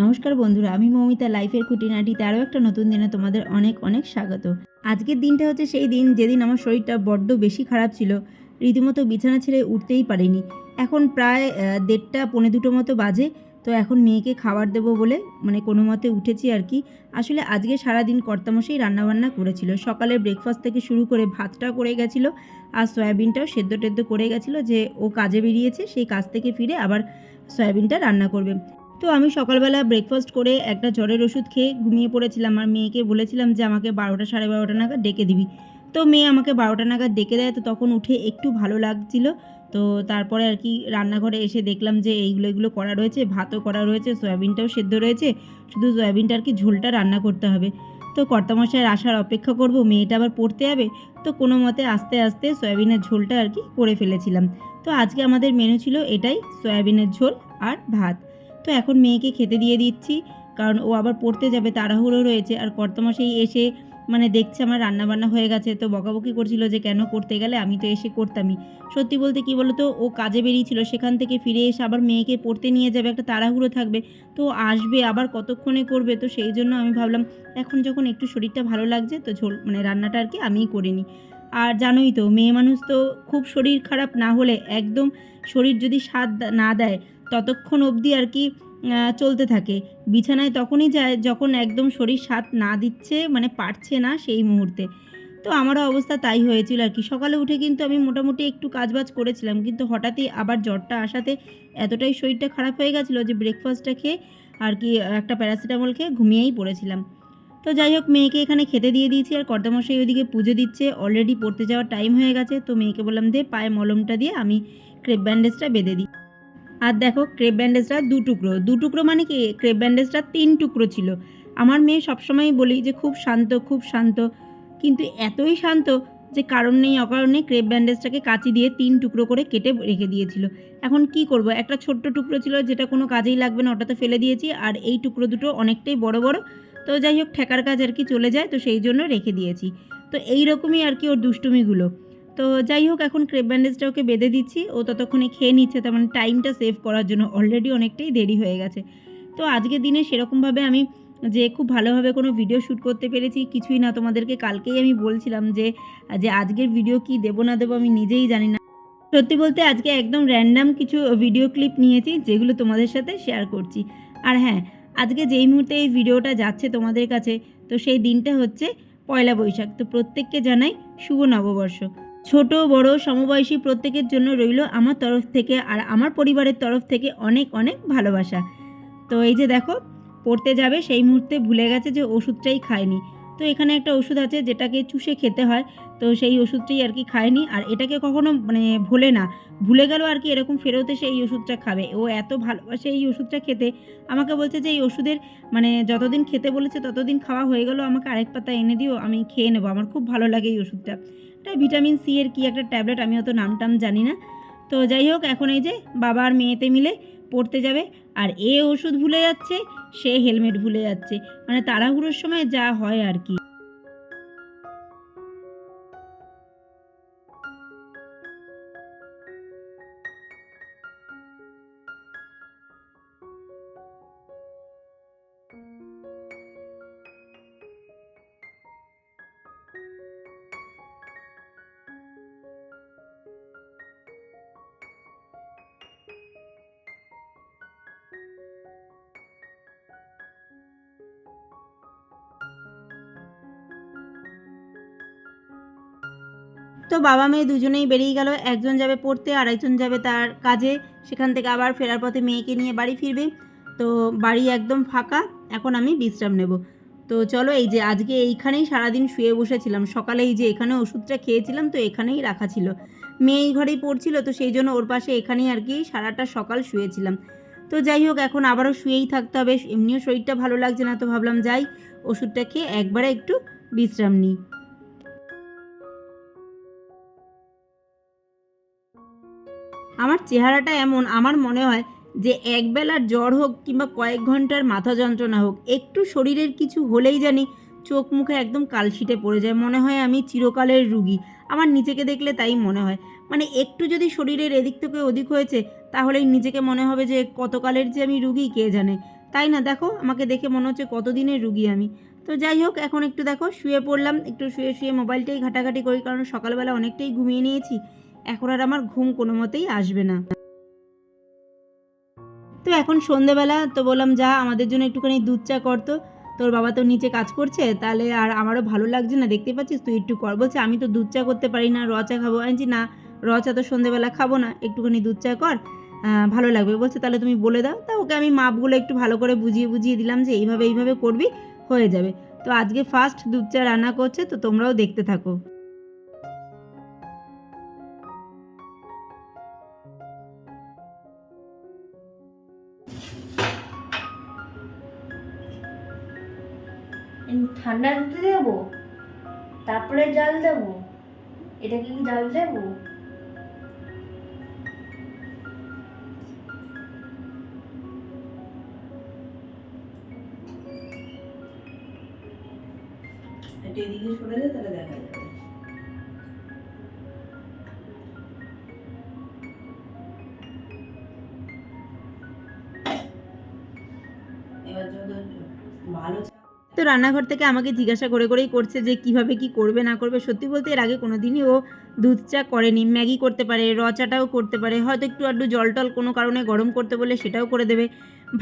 নমস্কার বন্ধুরা, আমি মৌমিতা লাইফের খুঁটিনাটিতে আরও একটা নতুন দিনে তোমাদের অনেক অনেক স্বাগত। আজকের দিনটা হচ্ছে সেই দিন যেদিন আমার শরীরটা বড্ড বেশি খারাপ ছিল, রীতিমতো বিছানা ছেড়ে উঠতেই পারিনি। এখন প্রায় দেড়টা পৌনে দুটো মতো বাজে, তো এখন মেয়েকে খাবার দেবো বলে মানে কোনো মতে উঠেছি আর কি। আসলে আজকে সারাদিন কর্তামশাই রান্নাবান্না করেছিল। সকালে ব্রেকফাস্ট থেকে শুরু করে ভাতটা করে গেছিল আর সয়াবিনটাও সেদ্ধ টেদ্ধ করে গেছিল যে ও কাজে বেরিয়েছে, সেই কাজ থেকে ফিরে আবার সয়াবিনটা রান্না করবে। তো আমি সকালবেলা ব্রেকফাস্ট করে একটা জ্বরের ওষুধ খেয়ে ঘুমিয়ে পড়েছিলাম। আর মেয়েকে বলেছিলাম যে, আমাকে বারোটা সাড়ে বারোটা নাগাদ ডেকে দিবি। তো মেয়ে আমাকে বারোটা নাগাদ ডেকে দেয়। তো তখন উঠে একটু ভালো লাগছিল। তো তারপরে আর কি রান্নাঘরে এসে দেখলাম যে, এইগুলো, এগুলো করা রয়েছে। ভাতও করা রয়েছে, সয়াবিনটাও সেদ্ধ রয়েছে। শুধু সয়াবিনটা আর কি ঝোলটা রান্না করতে হবে। তো কর্তামশাইয়ের আসার অপেক্ষা করব, মেয়েটা আবার পড়তে যাবে। তো কোনো মতে আস্তে আস্তে সয়াবিনের ঝোলটা আর কি করে ফেলেছিলাম। তো আজকে আমাদের মেনু ছিল এটাই, সয়াবিনের ঝোল আর ভাত। তো এখন মেয়েকে খেতে দিয়ে দিচ্ছি, কারণ ও আবার পড়তে যাবে, তাড়াহুড়ো রয়েছে। আর কর্তমাসেই এসে মানে দেখছে আমার রান্না বান্না হয়ে গেছে, তো বকাবকি করছিল যে কেন করতে গেলে, আমি তো এসে করতামই। সত্যি বলতে কি বলতো, ও কাজে বেরিয়েছিল, সেখান থেকে ফিরে এসে আবার মেয়েকে পড়তে নিয়ে যাবে, একটা তাড়াহুড়ো থাকবে, তো আসবে আবার কতক্ষণে করবে, তো সেই জন্য আমি ভাবলাম, এখন যখন একটু শরীরটা ভালো লাগছে, তো ঝোল মানে রান্নাটা আর কি আমিই করিনি আর জানোই তো, মেয়ে মানুষ তো খুব শরীর খারাপ না হলে একদম শরীর যদি স্বাদ না দেয় ততক্ষণ অবধি আর কি চলতে থাকে। বিছানায় তখনই যায় যখন একদম শরীর স্বাদ না দিচ্ছে মানে পারছে না সেই মুহূর্তে। তো আমারও অবস্থা তাই হয়েছিল আর কি। সকালে উঠে কিন্তু আমি মোটামুটি একটু কাজবাজ করেছিলাম, কিন্তু হঠাৎই আবার জ্বরটা আসাতে এতটাই শরীরটা খারাপ হয়ে গেছিল যে ব্রেকফাস্টটা খেয়ে আর কি একটা প্যারাসিটামল খেয়ে ঘুমিয়েই পড়েছিলাম। তো যাই হোক, মেয়েকে এখানে খেতে দিয়ে দিয়েছি আর কর্তামশাই ওইদিকে পুজো দিচ্ছে। অলরেডি পড়তে যাওয়ার টাইম হয়ে গেছে, তো মেয়েকে বললাম, দে পায়ে মলমটা দিয়ে আমি ক্রেপ ব্যান্ডেজটা বেঁধে দিই। আর দেখো ক্রেপ ব্যান্ডেজটা দু টুকরো। দু টুকরো মানে কি? ক্রেপ ব্যান্ডেজটা তিন টুকরো ছিল। আমার মেয়ে সবসময় বলি যে, খুব শান্ত খুব শান্ত। কিন্তু এতই শান্ত যে, কারণ নেই, অকারণে ক্রেপ ব্যান্ডেজটাকে কাঁচি দিয়ে তিন টুকরো করে কেটে রেখে দিয়েছিল। এখন কি করব? একটা ছোট্ট টুকরো ছিল যেটা কোনো কাজেই লাগবে না, ওটাতে ফেলে দিয়েছি। আর এই টুকরো দুটো অনেকটাই বড় বড়। তো যাই হোক, ঠেকার কাজ আর কি চলে যায়, তো সেই জন্য রেখে দিয়েছি। তো এই রকমই আর কি ওর দুষ্টুমিগুলো। তো যাই হোক, এখন ক্রেপ ব্যান্ডেজটা ওকে বেঁধে দিচ্ছি। ও ততক্ষণে খেয়ে নিচ্ছে, তার মানে টাইমটা সেভ করার জন্য। অলরেডি অনেকটাই দেরি হয়ে গেছে। তো আজকের দিনে সেরকমভাবে আমি যে খুব ভালোভাবে কোনো ভিডিও শ্যুট করতে পেরেছি, কিছুই না। তোমাদেরকে কালকেই আমি বলছিলাম যে যে আজকের ভিডিও কি, দেবো না দেবো আমি নিজেই জানি না। সত্যি বলতে আজকে একদম র্যান্ডাম কিছু ভিডিও ক্লিপ নিয়েছি, যেগুলো তোমাদের সাথে শেয়ার করছি। আর হ্যাঁ আজকে যেই মুহূর্তে এই ভিডিওটা যাচ্ছে তোমাদের কাছে, তো সেই দিনটা হচ্ছে পয়লা বৈশাখ। তো প্রত্যেককে জানাই শুভ নববর্ষ। ছোট, বড়, সমবয়সী প্রত্যেকের জন্য রইল আমার তরফ থেকে আর আমার পরিবারের তরফ থেকে অনেক অনেক ভালোবাসা। তো এই যে দেখো, পড়তে যাবে, সেই মুহূর্তে ভুলে গেছে যে ওষুধটাই খায়নি। তো এখানে একটা ওষুধ আছে যেটাকে চুষে খেতে হয়, তো সেই ওষুধটাই আর কি খায়নি। আর এটাকে কখনো মানে ভোলে না। ভুলে গেল আর কি এরকম ফেরোতে সেই ওষুধটা খাবে। ও এত ভালোবাসে এই ওষুধটা খেতে। আমাকে বলছে যে এই ওষুধের মানে যতদিন খেতে বলেছে ততদিন খাওয়া হয়ে গেল, আমাকে আরেক পাতা এনে দিও, আমি খেয়ে নেব। আমার খুব ভালো লাগে এই ওষুধটা। এটা ভিটামিন সি এর কি একটা ট্যাবলেট, আমি অত নাম টাম জানি না। তো যাই হোক, এখন এই যে বাবা আর মেয়েতে মিলে পড়তে যাবে, আর এ ওষুধ ভুলে যাচ্ছে, সে হেলমেট ভুলে যাচ্ছে। মানে তাড়াহুড়োর সময় যা হয় আর কি। তো বাবা মেয়ে দুজনেই বেরিয়ে গেল। একজন যাবে পড়তে আর একজন যাবে তার কাজে। সেখান থেকে আবার ফেরার পথে মেয়েকে নিয়ে বাড়ি ফিরবে। তো বাড়ি একদম ফাঁকা। এখন আমি বিশ্রাম নেব। তো চলো, এই যে আজকে এইখানেই সারাদিন শুয়ে বসেছিলাম। সকালে এই যে এখানে ওষুধটা খেয়েছিলাম, তো এখানেই রাখা ছিল। মেয়ে এই ঘরেই পড়ছিল, তো সেই জন্য ওর পাশে এখানেই আর কি সারাটা সকাল শুয়েছিলাম। তো যাই হোক, এখন আবারও শুয়েই থাকতে হবে। এমনিও শরীরটা ভালো লাগছে না, তো ভাবলাম যাই ওষুধটা খেয়ে একবারে একটু বিশ্রাম নিই। আমার চেহারাটা এমন, আমার মনে হয় যে একবেলার জ্বর হোক কিংবা কয়েক ঘণ্টার মাথা যন্ত্রণা হোক, একটু শরীরের কিছু হলেই জানি চোখ মুখে একদম কালশিটে পড়ে যায়, মনে হয় আমি চিরকালের রুগী। আমার নিজেকে দেখলে তাই মনে হয়। মানে একটু যদি শরীরের এদিক থেকে ওদিক হয়েছে, তাহলেই নিজেকে মনে হবে যে কতকালের যে আমি রুগী, কে জানে। তাই না? দেখো, আমাকে দেখে মনে হচ্ছে কতদিনের রুগী আমি। তো যাই হোক, এখন একটু দেখো, শুয়ে পড়লাম, একটু শুয়ে শুয়ে মোবাইলটাই ঘাটাঘাটি করি, কারণ সকালবেলা অনেকটাই ঘুমিয়ে নিয়েছি। এখন আর আমার ঘুম কোনো মতেই আসবে না। তো এখন সন্ধেবেলা, তো বললাম, যা, আমাদের জন্য একটুখানি দুধ চা করতো তোর বাবা তো নিচে কাজ করছে, তাহলে আর আমারও ভালো লাগছে না। দেখতে পাচ্ছিস তুই একটু কর। বলছে, আমি তো দুধ চা করতে পারি না, র চা খাব। আমি না, র চা তো সন্ধেবেলা খাব না, একটুখানি দুধ চা কর ভালো লাগবে। বলছে, তাহলে তুমি বলে দাও। তা ওকে আমি মাপগুলো একটু ভালো করে বুঝিয়ে বুঝিয়ে দিলাম যে, এইভাবে এইভাবে করবি, হয়ে যাবে। তো আজকে ফার্স্ট দুধ চা রান্না করছে, তো তোমরাও দেখতে থাকো। ঠান্ডা দুধে দেবো, তারপরে জল দেবো। এটাকে কি জল দেবো? এদিকে সরে যায় তাহলে দেখা যাবে। এবার ভালো তো রান্নাঘর থেকে আমাকে জিজ্ঞাসা করে করেই করছে যে কীভাবে কি করবে, না করবে। সত্যি বলতে এর আগে কোনো দিনই ও দুধ চা করেনি। ম্যাগি করতে পারে, র চাটাও করতে পারে, হয়তো একটু আধটু জল টল কোনো কারণে গরম করতে বলে সেটাও করে দেবে।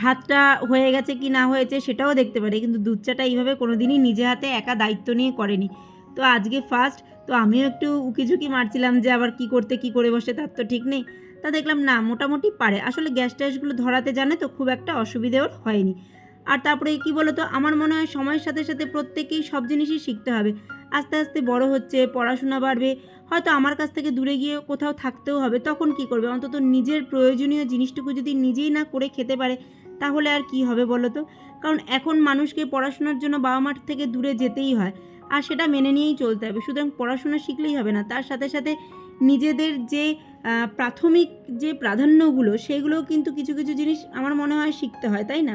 ভাতটা হয়ে গেছে কি না হয়েছে সেটাও দেখতে পারে, কিন্তু দুধ চাটা এইভাবে কোনো দিনই নিজে হাতে একা দায়িত্ব নিয়ে করেনি। তো আজকে ফার্স্ট তো আমিও একটু উকিঝুঁকি মারছিলাম যে আবার কি করতে, কি করে বসে, তার তো ঠিক নেই। তা দেখলাম না, মোটামুটি পারে। আসলে গ্যাস ট্যাসগুলো ধরাতে জানে তো খুব একটা অসুবিধে ওর হয়নি। আর তারপরে কি বলো তো আমার মনে হয় সময়ের সাথে সাথে প্রত্যেকেই সব জিনিসই শিখতে হবে। আস্তে আস্তে বড় হচ্ছে, পড়াশোনা বাড়বে, হয়তো আমার কাছ থেকে দূরে গিয়ে কোথাও থাকতেও হবে, তখন কি করবে? অন্তত নিজের প্রয়োজনীয় জিনিসটুকু যদি নিজেই না করে খেতে পারে, তাহলে আর কি হবে বলো তো কারণ এখন মানুষকে পড়াশোনার জন্য বাবা মার থেকে দূরে যেতেই হয়, আর সেটা মেনে নিয়েই চলতে হবে। সুতরাং পড়াশোনা শিখলেই হবে না, তার সাথে সাথে নিজেদের যে প্রাথমিক যে প্রাধান্যগুলো, সেগুলোও কিন্তু কিছু কিছু জিনিস আমার মনে হয় শিখতে হয়, তাই না?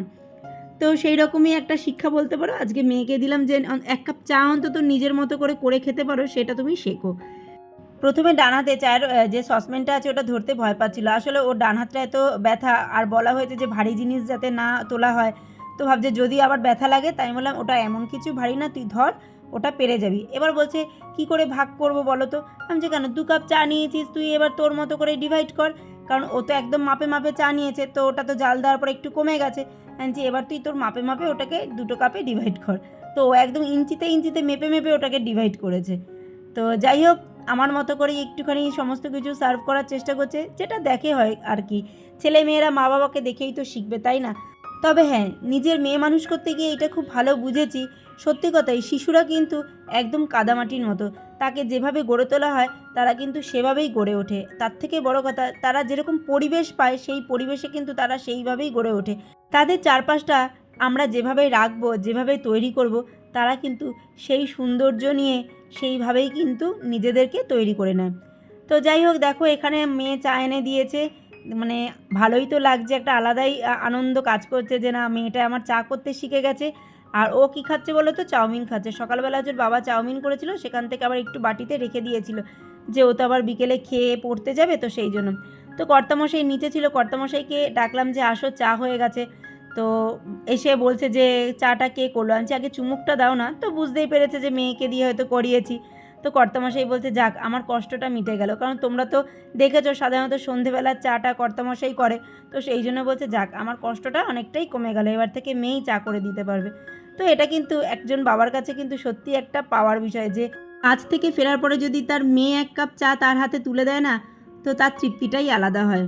তো সেই রকমই একটা শিক্ষা বলতে পারো। আজকে মেয়েকে দিলাম যে এক কাপ চা অন্তত নিজের মতো করে করে খেতে পারো, সেটা তুমি শেখো। প্রথমে ডান হাতে চায়ের যে সসপ্যানটা আছে ওটা ধরতে ভয় পাচ্ছিল। আসলে ওর ডান হাতটা এত ব্যথা, আর বলা হয়েছে যে ভারী জিনিস যাতে না তোলা হয়। তো ভাবছে যদি আবার ব্যথা লাগে, তাই বললাম, ওটা এমন কিছু ভারী না, তুই ধর, ওটা পেরে যাবি। এবার বলছে, কি করে ভাগ করব বলো তো? আমি যে কেন? দু কাপ চা নিয়েছিস তুই, এবার তোর মতো করে ডিভাইড কর। কারণ ও তো একদম মাপে মাপে চা নিয়েছে, তো ওটা তো জাল দেওয়ার পর একটু কমে গেছে। যে এবার তুই তোর মাপে মাপে ওটাকে দুটো কাপে ডিভাইড কর। তো ও একদম ইঞ্চিতে ইঞ্চিতে মেপে মেপে ওটাকে ডিভাইড করেছে। তো যাই হোক, আমার মতো করে একটুখানি সমস্ত কিছু সার্ভ করার চেষ্টা করছে, যেটা দেখে হয় আর কি। ছেলে মেয়েরা মা বাবাকে দেখেই তো শিখবে, তাই না? তবে হ্যাঁ নিজের মেয়ে মানুষ করতে গিয়ে এটা খুব ভালো বুঝেছি। সত্যি কথাই, শিশুরা কিন্তু একদম কাদামাটির মতো। তাকে যেভাবে গড়ে তোলা হয়, তারা কিন্তু সেভাবেই গড়ে ওঠে। তার থেকে বড় কথা, তারা যেরকম পরিবেশ পায়, সেই পরিবেশে কিন্তু তারা সেইভাবেই গড়ে ওঠে। তাদের চারপাশটা আমরা যেভাবে রাখব, যেভাবে তৈরি করব, তারা কিন্তু সেই সৌন্দর্য নিয়ে সেইভাবেই কিন্তু নিজেদেরকে তৈরি করে নেয়। তো যাই হোক, দেখো এখানে মেয়ে চা এনে দিয়েছে। মানে ভালোই তো লাগছে, একটা আলাদাই আনন্দ কাজ করছে যে না, মেয়েটা আমার চা করতে শিখে গেছে। আর ও কি খাচ্ছে বলো তো? চাউমিন খাচ্ছে। সকালবেলা যে বাবা চাউমিন করেছিল, সেখান থেকে আবার একটু বাটিতে রেখে দিয়েছিল। যে ও তো আবার বিকেলে খেয়ে পড়তে যাবে তো সেই জন্য। তো কর্তামশাই নিচে ছিল। কর্তামশাইকে ডাকলাম যে, আসো, চা হয়ে গেছে। তো এসে বলছে যে, চাটা কে করল? আনছি, আগে চুমুকটা দাও না। তো বুঝতেই পেরেছে যে, মেয়েকে দিয়ে হয়তো করিয়েছি। তো কর্তামশাই বলছে, যাক, আমার কষ্টটা মিটে গেল। কারণ তোমরা তো দেখেছ, সাধারণত সন্ধেবেলার চাটা কর্তামশাই করে। তো সেই জন্য বলছে, যাক, আমার কষ্টটা অনেকটাই কমে গেল। এবার থেকে মেয়েই চা করে দিতে পারবে। তো এটা কিন্তু একজন বাবার কাছে কিন্তু সত্যি একটা পাওয়ার বিষয় যে কাজ থেকে ফেরার পরে যদি তার মেয়ে এক কাপ চা তার হাতে তুলে দেয় না, তো তার তৃপ্তিটাই আলাদা হয়।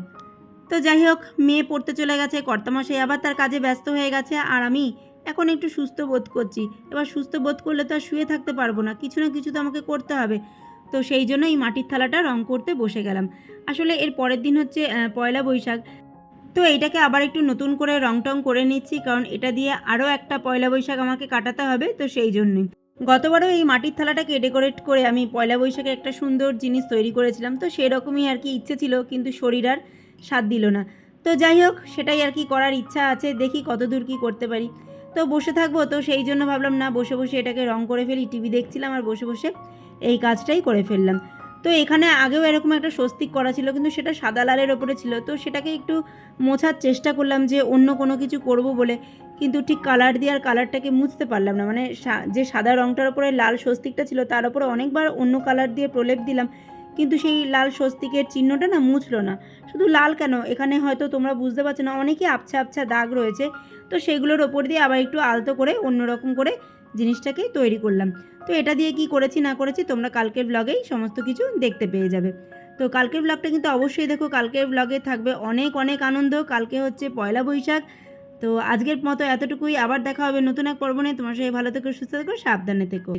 তো যাই হোক, মেয়ে পড়তে চলে গেছে, কর্তামশাই আবার তার কাজে ব্যস্ত হয়ে গেছে আর আমি এখন একটু সুস্থ বোধ করছি। এবার সুস্থ বোধ করলে তো আর শুয়ে থাকতে পারব না, কিছু না কিছু তো আমাকে করতে হবে। তো সেই জন্য এই মাটির থালাটা রং করতে বসে গেলাম। আসলে এর পরের দিন হচ্ছে পয়লা বৈশাখ। তো এইটাকে আবার একটু নতুন করে রং টং করে নিচ্ছি, কারণ এটা দিয়ে আরও একটা পয়লা বৈশাখ আমাকে কাটাতে হবে, তো সেই জন্যই গতবারও এই মাটির থালাটাকে ডেকোরেট করে আমি পয়লা বৈশাখে একটা সুন্দর জিনিস তৈরি করেছিলাম, তো সেরকমই আর কি ইচ্ছে ছিল, কিন্তু শরীর আর সাথ দিল না। তো যাই হোক, সেটাই আর কি করার ইচ্ছা আছে, দেখি কতদূর কি করতে পারি। তো বসে থাকব, তো সেই জন্য ভাবলাম না, বসে বসে এটাকে রং করে ফেলি, টিভি দেখছিলাম আর বসে বসে এই কাজটাই করে ফেললাম। তো এখানে আগেও এরকম একটা স্বস্তিক করা ছিল, কিন্তু সেটা সাদা লালের ওপরে ছিল। তো সেটাকে একটু মোছার চেষ্টা করলাম যে অন্য কোনো কিছু করব বলে, কিন্তু ঠিক কালার দিয়ে আর কালারটাকে মুছতে পারলাম না। মানে যে সাদা রঙটার ওপরে লাল স্বস্তিকটা ছিল, তার ওপরে অনেকবার অন্য কালার দিয়ে প্রলেপ দিলাম। কিন্তু সেই লাল স্বস্তিকের চিহ্নটা না মুছলো না। শুধু লাল কেন? এখানে হয়তো তোমরা বুঝতে পারছ না অনেকই আবছা আবছা দাগ রয়েছে। তো সেগুলোর ওপর দিয়ে আবার একটু আলতো করে, অন্যরকম করে জিনিসটাকে তৈরি করলাম। তো এটা দিয়ে কি করেছি, না করেছি, তোমরা কালকের ব্লগেই সমস্ত কিছু দেখতে পেয়ে যাবে। তো কালকের ব্লগটা কিন্তু অবশ্যই দেখো, কালকের ব্লগে থাকবে অনেক অনেক আনন্দ। কালকে হচ্ছে পয়লা বৈশাখ। তো আজকের মতো এতটুকুই। আবার দেখা হবে নতুন এক পর্ব নিয়ে। তোমার সবাই ভালো থেকো, সুস্থ থেকো, সাবধানে থেকো।